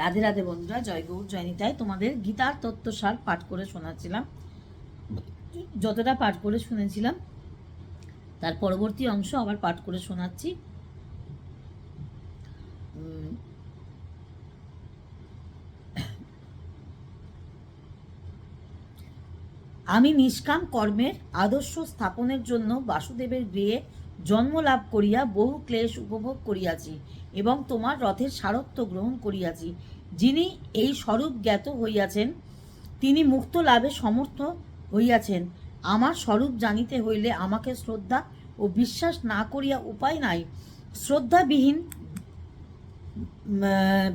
রাধে রাধে বন্ধুরা, জয় গৌর জয়নিতায় তোমাদের গীতার তত্ত্বসার পাঠ করে শোনাচ্ছিলাম। যতটা পাঠ করে শুনেছিলাম, তার পরবর্তী অংশ আবার পাঠ করে শোনাচ্ছি। আমি নিষ্কাম কর্মের আদর্শ স্থাপনের জন্য বাসুদেবের গৃহে জন্ম লাভ করিয়া বহু ক্লেশ উপভোগ করিয়াছি এবং তোমার রথের সারত্ব গ্রহণ করিয়াছি। যিনি এই স্বরূপ জ্ঞাত হইয়াছেন, তিনি মুক্ত লাভে সমর্থ হইয়াছেন। আমার স্বরূপ জানিতে হইলে আমাকে শ্রদ্ধা ও বিশ্বাস না করিয়া উপায় নাই। শ্রদ্ধাবিহীন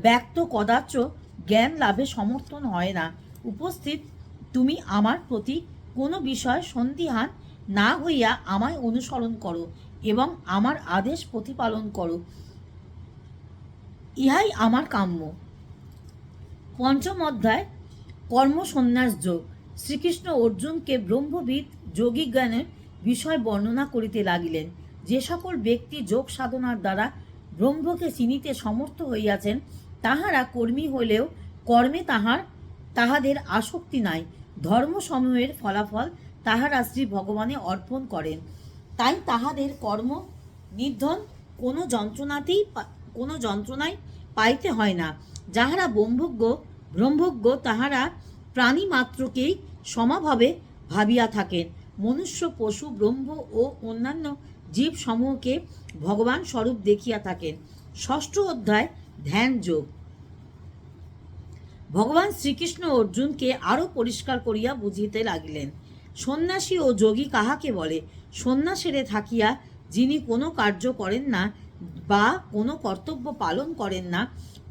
ব্যক্ত কদাচ জ্ঞান লাভে সমর্থন হয় না। উপস্থিত, তুমি আমার প্রতি কোনো বিষয় সন্দিহান না হইয়া আমায় অনুসরণ করো এবং আমার আদেশ প্রতিপালন করো। ইহাই আমার কাম্য। পঞ্চম অধ্যায় কর্ম সন্ন্যাস যোগ। শ্রীকৃষ্ণ অর্জুনকে ব্রহ্মবিদ যোগী জ্ঞানের বিষয় বর্ণনা করিতে লাগিলেন। যে সকল ব্যক্তি যোগ সাধনার দ্বারা ব্রহ্মকে চিনিতে সমর্থ হইয়াছেন, তাহারা কর্মী হইলেও কর্মে তাহার, তাহাদের আসক্তি নাই। ধর্মসমূহের ফলাফল তাহারা শ্রী ভগবানে অর্পণ করেন। তাই তাহাদের কর্ম নির্ধন কোনো যন্ত্রণাতেই কোনো যন্ত্রণায় পাইতে হয় না। যাহারা ব্রহ্মজ্ঞ ব্রহ্মজ্ঞ তাহারা প্রাণী মাত্রকেই সমাভাবে ভাবিয়া থাকেন। মনুষ্য, পশু, ব্রহ্ম ও অন্যান্য জীব সমূহকে ভগবান স্বরূপ দেখিয়া থাকেন। ষষ্ঠ অধ্যায় ধ্যান যোগ ভগবান শ্রীকৃষ্ণ অর্জুনকে আরও পরিষ্কার করিয়া বুঝিতে লাগিলেন। সন্ন্যাসী ও যোগী কাহাকে বলে? সন্ন্যাসেরে থাকিয়া যিনি কোনো কার্য করেন না বা কোনো কর্তব্য পালন করেন না,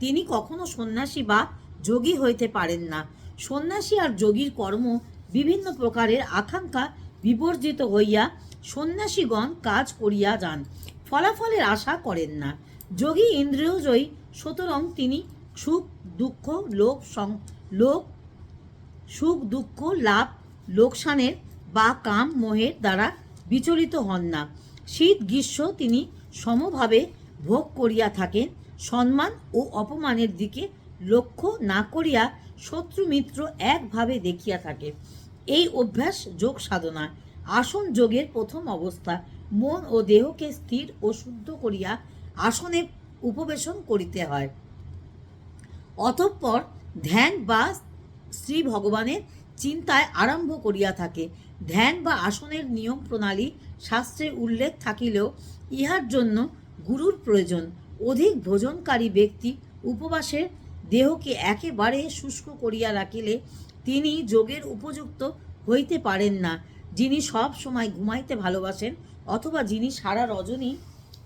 তিনি কখনো সন্ন্যাসী বা যোগী হইতে পারেন না। সন্ন্যাসী আর যোগীর কর্ম বিভিন্ন প্রকারের আকাঙ্ক্ষা বিবর্জিত হইয়া সন্ন্যাসীগণ কাজ করিয়া যান, ফলাফলের আশা করেন না। যোগী ইন্দ্রিয়জয়ী, সুতরাং তিনি সুখ দুঃখ লোক সং লোক সুখ দুঃখ লাভ লোকসানের বা কাম মোহের দ্বারা বিচলিত হন না। শীত গ্রীষ্ম তিনি সমভাবে ভোগ করিয়া থাকেন। সম্মান ও অপমানের দিকে লক্ষ্য না করিয়া শত্রু মিত্র একভাবে দেখিয়া থাকে। এই অভ্যাস যোগ সাধনা। আসন যোগের প্রথম অবস্থা। মন ও দেহকে স্থির ও শুদ্ধ করিয়া আসনে উপবেশন করিতে হয়। অতঃপর ধ্যান বা শ্রী ভগবানের চিন্তায় আরম্ভ করিয়া থাকে। ধ্যান বা আসনের নিয়ম প্রণালী শাস্ত্রে উল্লেখ থাকিলেও ইহার জন্য গুরুর প্রয়োজন। অধিক ভোজনকারী ব্যক্তি উপবাসের দেহকে একেবারে শুষ্ক করিয়া রাখিলে তিনি যোগের উপযুক্ত হইতে পারেন না। যিনি সব সময় ঘুমাইতে ভালোবাসেন অথবা যিনি সারা রজনী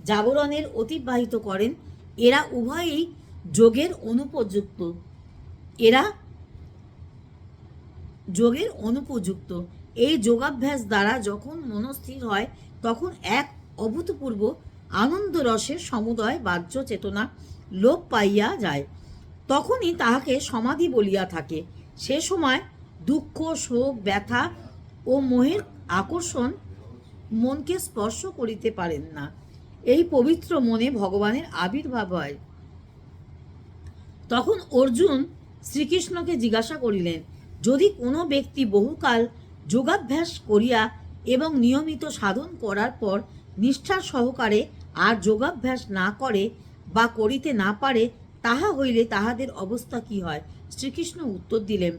জাগরণের অতিবাহিত করেন, এরা উভয়েই যোগের অনুপযুক্ত। এরা যোগের অনুপযুক্ত। এই যোগাভ্যাস দ্বারা যখন মনস্থির হয়, তখন এক অভূতপূর্ব আনন্দ রসের সমুদয় বাহ্য চেতনা লোপ পাইয়া যায়। তখনই তাহাকে সমাধি বলিয়া থাকে। সে সময় দুঃখ, শোক, ব্যথা ও মোহের আকর্ষণ মনকে স্পর্শ করিতে পারেন না। এই পবিত্র মনে ভগবানের আবির্ভাব হয়। তখন অর্জুন শ্রীকৃষ্ণকে জিজ্ঞাসা করিলেন যদি কোনো ব্যক্তি বহুকাল যোগাভ্যাস করিয়া এবং নিয়মিত সাধন করার পর নিষ্ঠার সহকারে আর যোগাভ্যাস না করে বা করিতে না পারে, তাহা হইলে তাহাদের অবস্থা কি হয়? শ্রীকৃষ্ণ উত্তর দিলেন,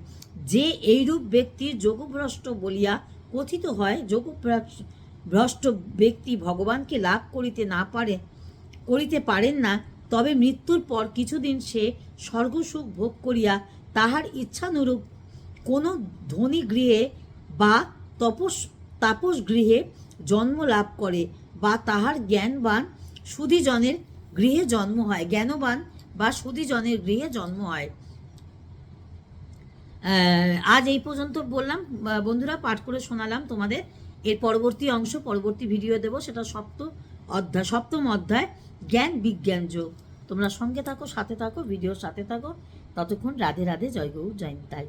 যে এইরূপ ব্যক্তির যোগভ্রষ্ট বলিয়া কথিত হয়, যোগভ্রষ্ট ভ্রষ্ট ব্যক্তি ভগবানকে লাভ করিতে না পারে, করিতে পারেন না, তবে মৃত্যুর পর কিছুদিন সে স্বর্গসুখ ভোগ করিয়া তাহার ইচ্ছানুরূপ কোনো ধনী গৃহে বা তপস, তাপস গৃহে জন্ম লাভ করে বা তাহার জ্ঞানবান সুধীজনের গৃহে জন্ম হয়, জ্ঞানবান বা সুধীজনের গৃহে জন্ম হয়। আজ এই পর্যন্ত বললাম বন্ধুরা পাঠ করে শোনালাম তোমাদের। এর পরবর্তী অংশ, পরবর্তী ভিডিও দেব, সেটা সপ্ত অধ্যায়, সপ্তম অধ্যায়, জ্ঞান বিজ্ঞান যোগ। তোমরা সঙ্গে থাকো, সাথে থাকো ভিডিওর সাথে থাকো। ততক্ষণ রাধে রাধে, জয় গৌর, জয় নিতাই।